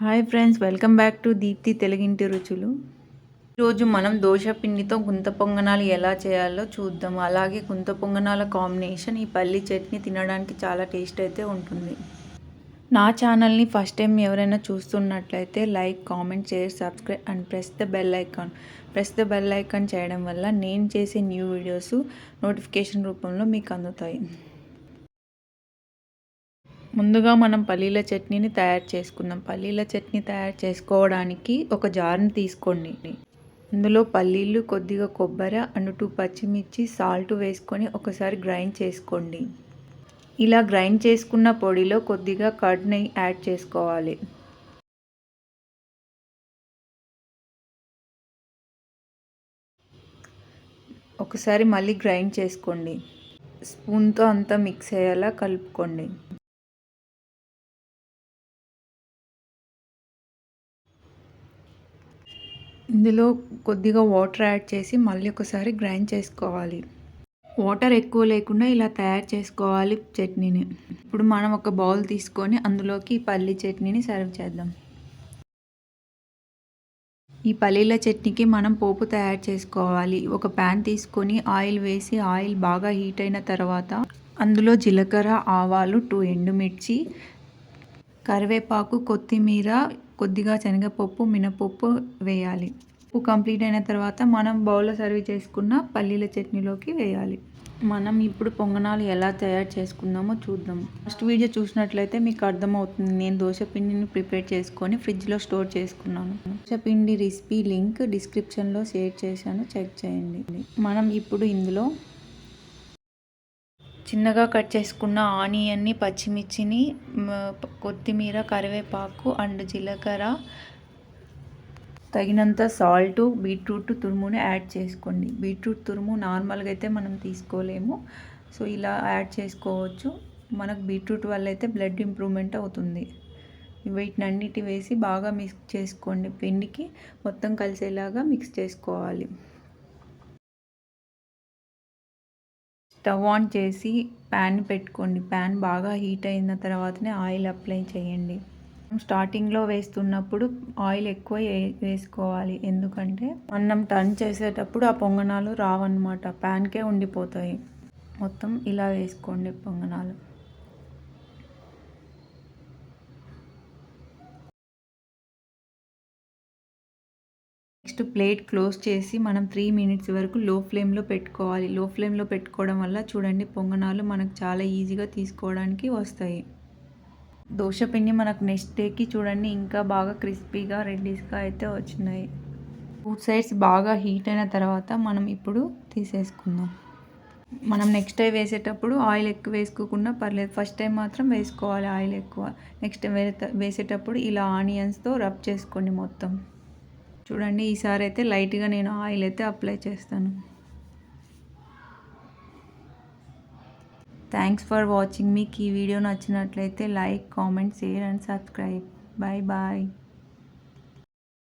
Hi friends welcome back to Deepthi తెలుగింటి రుచులు ఈరోజు మనం దోశ పిండితో గుంత పొంగనాలు ఎలా చేయాలో చూద్దాం. అలాగే గుంత పొంగనాల కాంబినేషన్ ఈ పల్లి చట్నీ తినడానికి చాలా టేస్ట్ అయితే ఉంటుంది. నా ఛానల్ని ఫస్ట్ టైం ఎవరైనా చూస్తున్నట్లయితే like comment share subscribe and press the bell icon press the bell icon చేయడం వల్ల నేను చేసే న్యూ వీడియోస్ నోటిఫికేషన్ రూపంలో మీకు అందుతాయి. ముందుగా మనం పల్లీల చట్నీని తయారు చేసుకుందాం. పల్లీల చట్నీ తయారు చేసుకోవడానికి ఒక జార్ని తీసుకోండి. అందులో పల్లీలు కొద్దిగా కొబ్బరి అండ్ టూ పచ్చిమిర్చి సాల్ట్ వేసుకొని ఒకసారి గ్రైండ్ చేసుకోండి. ఇలా గ్రైండ్ చేసుకున్న పొడిలో కొద్దిగా కర్డ్ నెయ్యి యాడ్ చేసుకోవాలి. ఒకసారి మళ్ళీ గ్రైండ్ చేసుకోండి. స్పూన్తో అంతా మిక్స్ అయ్యేలా కలుపుకోండి. ఇందులో కొద్దిగా వాటర్ యాడ్ చేసి మళ్ళీ ఒకసారి గ్రైండ్ చేసుకోవాలి. వాటర్ ఎక్కువ లేకుండా ఇలా తయారు చేసుకోవాలి చట్నీని. ఇప్పుడు మనం ఒక బౌల్ తీసుకొని అందులోకి పల్లి చట్నీని సర్వ్ చేద్దాం. ఈ పల్లీల చట్నీకి మనం పోపు తయారు చేసుకోవాలి. ఒక ప్యాన్ తీసుకొని ఆయిల్ వేసి ఆయిల్ బాగా హీట్ అయిన తర్వాత అందులో జీలకర్ర ఆవాలు టూ ఎండుమిర్చి కరివేపాకు కొత్తిమీర కొద్దిగా శనగపప్పు మినపప్పు వేయాలి. ఉప్పు కంప్లీట్ అయిన తర్వాత మనం బౌల్లో సర్వ్ చేసుకున్న పల్లీల చట్నీలోకి వేయాలి. మనం ఇప్పుడు పొంగనాలు ఎలా తయారు చేసుకుందామో చూద్దాం. ఫస్ట్ వీడియో చూసినట్లయితే మీకు అర్థమవుతుంది. నేను దోశ పిండిని ప్రిపేర్ చేసుకొని ఫ్రిడ్జ్లో స్టోర్ చేసుకున్నాను. దోశ పిండి రెసిపీ లింక్ డిస్క్రిప్షన్లో షేర్ చేశాను. చెక్ చేయండి. మనం ఇప్పుడు ఇందులో చిన్నగా కట్ చేసుకున్న ఆనియన్ని పచ్చిమిర్చిని కొత్తిమీర కరివేపాకు అండ్ జీలకర్ర తగినంత సాల్ట్ బీట్రూట్ తురుముని యాడ్ చేసుకోండి. బీట్రూట్ తురుము నార్మల్గా అయితే మనం తీసుకోలేము. సో ఇలా యాడ్ చేసుకోవచ్చు. మనకు బీట్రూట్ వల్ల అయితే బ్లడ్ ఇంప్రూవ్మెంట్ అవుతుంది. వీటిని అన్నిటి వేసి బాగా మిక్స్ చేసుకోండి. పిండికి మొత్తం కలిసేలాగా మిక్స్ చేసుకోవాలి. స్టవ్ ఆన్ చేసి ప్యాన్ పెట్టుకోండి. ప్యాన్ బాగా హీట్ అయిన తర్వాతనే ఆయిల్ అప్లై చేయండి. స్టార్టింగ్లో వేస్తున్నప్పుడు ఆయిల్ ఎక్కువ వేసుకోవాలి. ఎందుకంటే అన్నం టర్న్ చేసేటప్పుడు ఆ పొంగనాలు రావన్నమాట. ప్యాన్కే ఉండిపోతాయి. మొత్తం ఇలా వేసుకోండి పొంగనాలు. నెక్స్ట్ ప్లేట్ క్లోజ్ చేసి మనం త్రీ మినిట్స్ వరకు లో ఫ్లేమ్లో పెట్టుకోవాలి. లో ఫ్లేమ్లో పెట్టుకోవడం వల్ల చూడండి పొంగనాలు మనకు చాలా ఈజీగా తీసుకోవడానికి వస్తాయి. దోశ పిండి మనకు నెక్స్ట్ డేకి చూడండి ఇంకా బాగా క్రిస్పీగా రెడ్డిస్గా అయితే వచ్చినాయి. టూ సైడ్స్ బాగా హీట్ అయిన తర్వాత మనం ఇప్పుడు తీసేసుకుందాం. మనం నెక్స్ట్ టైం వేసేటప్పుడు ఆయిల్ ఎక్కువ వేసుకోకుండా పర్లేదు ఫస్ట్ టైం మాత్రం వేసుకోవాలి ఆయిల్ ఎక్కువ. నెక్స్ట్ టైం వేసేటప్పుడు ఇలా ఆనియన్స్తో రబ్ చేసుకోండి మొత్తం. చూడండి ఈసారి అయితే లైట్గా నేను ఆయిల్ అయితే అప్లై చేస్తాను. థ్యాంక్స్ ఫర్ వాచింగ్ మీకు ఈ వీడియో నచ్చినట్లయితే like comment share and subscribe. Bye bye.